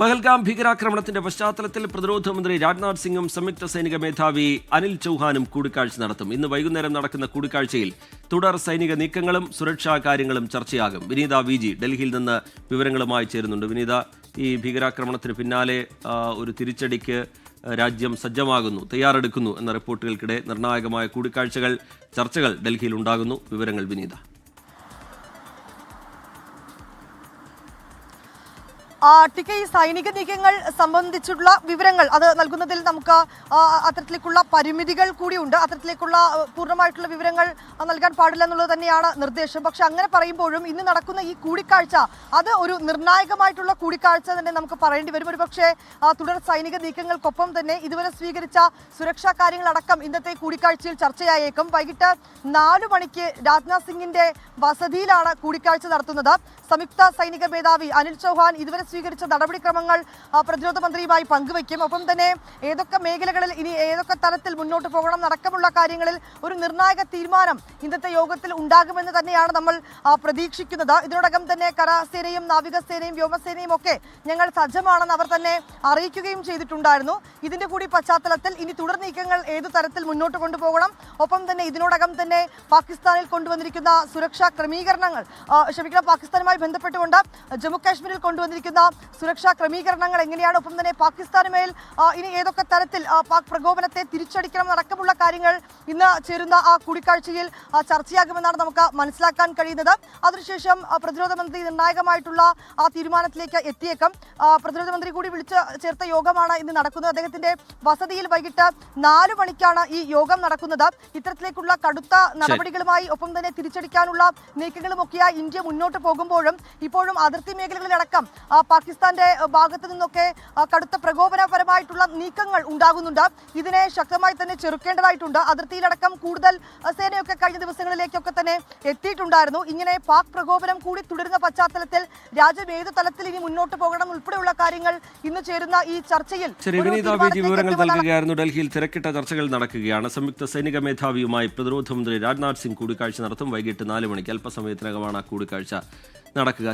പഹൽഗാം ഭീകരാക്രമണത്തിന്റെ പശ്ചാത്തലത്തിൽ പ്രതിരോധ മന്ത്രി രാജ്നാഥ് സിംഗും സംയുക്ത സൈനിക മേധാവി അനിൽ ചൌഹാനും കൂടിക്കാഴ്ച നടത്തും. ഇന്ന് വൈകുന്നേരം നടക്കുന്ന കൂടിക്കാഴ്ചയിൽ തുടർ സൈനിക നീക്കങ്ങളും സുരക്ഷാ കാര്യങ്ങളും ചർച്ചയാകും. വിനീത വി ജി ഡൽഹിയിൽ നിന്ന് വിവരങ്ങളുമായി ചേരുന്നുണ്ട്. വിനീത ഈ ഭീകരാക്രമണത്തിന് പിന്നാലെ ഒരു തിരിച്ചടിക്ക് രാജ്യം സജ്ജമാകുന്നു തയ്യാറെടുക്കുന്നു എന്ന റിപ്പോർട്ടുകൾക്കിടെ നിർണായകമായ കൂടിക്കാഴ്ചകൾ ചർച്ചകൾ ഡൽഹിയിൽ ഉണ്ടാകുന്നു. വിവരങ്ങൾ വിനീത. ടിക്ക ഈ സൈനിക നീക്കങ്ങൾ സംബന്ധിച്ചുള്ള വിവരങ്ങൾ അത് നൽകുന്നതിൽ നമുക്ക് അത്തരത്തിലേക്കുള്ള പരിമിതികൾ കൂടിയുണ്ട്. അത്തരത്തിലേക്കുള്ള പൂർണമായിട്ടുള്ള വിവരങ്ങൾ നൽകാൻ പാടില്ല എന്നുള്ളത് തന്നെയാണ് നിർദ്ദേശം. പക്ഷെ അങ്ങനെ പറയുമ്പോഴും ഇന്ന് നടക്കുന്ന ഈ കൂടിക്കാഴ്ച അത് ഒരു നിർണായകമായിട്ടുള്ള കൂടിക്കാഴ്ച തന്നെ നമുക്ക് പറയേണ്ടി വരും. ഒരു പക്ഷേ തുടർ സൈനിക നീക്കങ്ങൾക്കൊപ്പം തന്നെ ഇതുവരെ സ്വീകരിച്ച സുരക്ഷാ കാര്യങ്ങളടക്കം ഇന്നത്തെ കൂടിക്കാഴ്ചയിൽ ചർച്ചയായേക്കും. വൈകിട്ട് നാലു മണിക്ക് രാജ്നാഥ് സിംഗിന്റെ വസതിയിലാണ് കൂടിക്കാഴ്ച നടത്തുന്നത്. സംയുക്ത സൈനിക മേധാവി അനിൽ ചൗഹാൻ ഇതുവരെ സ്വീകരിച്ച നടപടിക്രമങ്ങൾ പ്രതിരോധ മന്ത്രിയുമായി പങ്കുവയ്ക്കും. ഒപ്പം തന്നെ ഏതൊക്കെ മേഖലകളിൽ ഇനി ഏതൊക്കെ തരത്തിൽ മുന്നോട്ട് പോകണം അടക്കമുള്ള കാര്യങ്ങളിൽ ഒരു നിർണായക തീരുമാനം ഇന്നത്തെ യോഗത്തിൽ ഉണ്ടാകുമെന്ന് തന്നെയാണ് നമ്മൾ പ്രതീക്ഷിക്കുന്നത്. ഇതിനോടകം തന്നെ കരസേനയും നാവികസേനയും വ്യോമസേനയും ഒക്കെ ഞങ്ങൾ സജ്ജമാണെന്ന് അവർ തന്നെ അറിയിക്കുകയും ചെയ്തിട്ടുണ്ടായിരുന്നു. ഇതിന്റെ കൂടി പശ്ചാത്തലത്തിൽ ഇനി തുടർ നീക്കങ്ങൾ ഏതു തരത്തിൽ മുന്നോട്ട് കൊണ്ടുപോകണം. ഒപ്പം തന്നെ ഇതിനോടകം തന്നെ പാകിസ്ഥാനിൽ കൊണ്ടുവന്നിരിക്കുന്ന സുരക്ഷാ ക്രമീകരണങ്ങൾ ക്ഷമിക്കണം പാകിസ്ഥാനുമായി ബന്ധപ്പെട്ടുകൊണ്ട് ജമ്മു കാശ്മീരിൽ കൊണ്ടുവന്നിരിക്കുന്ന സുരക്ഷാ ക്രമീകരണങ്ങൾ എങ്ങനെയാണ് ഒപ്പം തന്നെ പാകിസ്ഥാന് മേൽ ഇനി ഏതൊക്കെ തരത്തിൽ പാക് പ്രകോപനത്തെ തിരിച്ചടിക്കണം അടക്കമുള്ള കാര്യങ്ങൾ ഇന്ന് ചേരുന്ന ആ കൂടിക്കാഴ്ചയിൽ ചർച്ചയാകുമെന്നാണ് നമുക്ക് മനസ്സിലാക്കാൻ കഴിയുന്നത്. അതിനുശേഷം പ്രതിരോധ മന്ത്രി നിർണായകമായിട്ടുള്ള ആ തീരുമാനത്തിലേക്ക് എത്തിയേക്കും. പ്രതിരോധ മന്ത്രി കൂടി വിളിച്ച് ചേർത്ത യോഗമാണ് ഇന്ന് നടക്കുന്നത്. അദ്ദേഹത്തിന്റെ വസതിയിൽ വൈകിട്ട് നാല് മണിക്കാണ് ഈ യോഗം നടക്കുന്നത്. ഇത്തരത്തിലേക്കുള്ള കടുത്ത നടപടികളുമായി ഒപ്പം തന്നെ തിരിച്ചടിക്കാനുള്ള നീക്കങ്ങളുമൊക്കെയായി ഇന്ത്യ മുന്നോട്ട് പോകുമ്പോഴും ഇപ്പോഴും അതിർത്തി മേഖലകളിലടക്കം പാകിസ്ഥാന്റെ ഭാഗത്ത് നിന്നൊക്കെ കടുത്ത പ്രകോപനപരമായിട്ടുള്ള നീക്കങ്ങൾ ഉണ്ടാകുന്നുണ്ട്. ഇതിനെ ശക്തമായി തന്നെ ചെറുക്കേണ്ടതായിട്ടുണ്ട്. അതിർത്തിയിലടക്കം കൂടുതൽ സേനയൊക്കെ കഴിഞ്ഞ ദിവസങ്ങളിലേക്കൊക്കെ തന്നെ എത്തിയിട്ടുണ്ടായിരുന്നു. ഇങ്ങനെ പാക് പ്രകോപനം കൂടി തുടരുന്ന പശ്ചാത്തലത്തിൽ രാജ്യം ഏത് തലത്തിൽ ഇനി മുന്നോട്ട് പോകണം ഉൾപ്പെടെയുള്ള കാര്യങ്ങൾ ഇന്ന് ചേരുന്ന ഈ ചർച്ചയിൽ വിവരങ്ങൾ നൽകുകയായിരുന്നു. ഡൽഹിയിൽ തിരക്കിട്ട ചർച്ചകൾ നടക്കുകയാണ്. സംയുക്ത സൈനിക മേധാവിയുമായി പ്രതിരോധ മന്ത്രി രാജ്നാഥ് സിംഗ് കൂടിക്കാഴ്ച നടത്തും. വൈകിട്ട് നാല് മണിക്ക് അല്പസമയത്തിനകമാണ് ആ കൂടിക്കാഴ്ച നടക്കുക.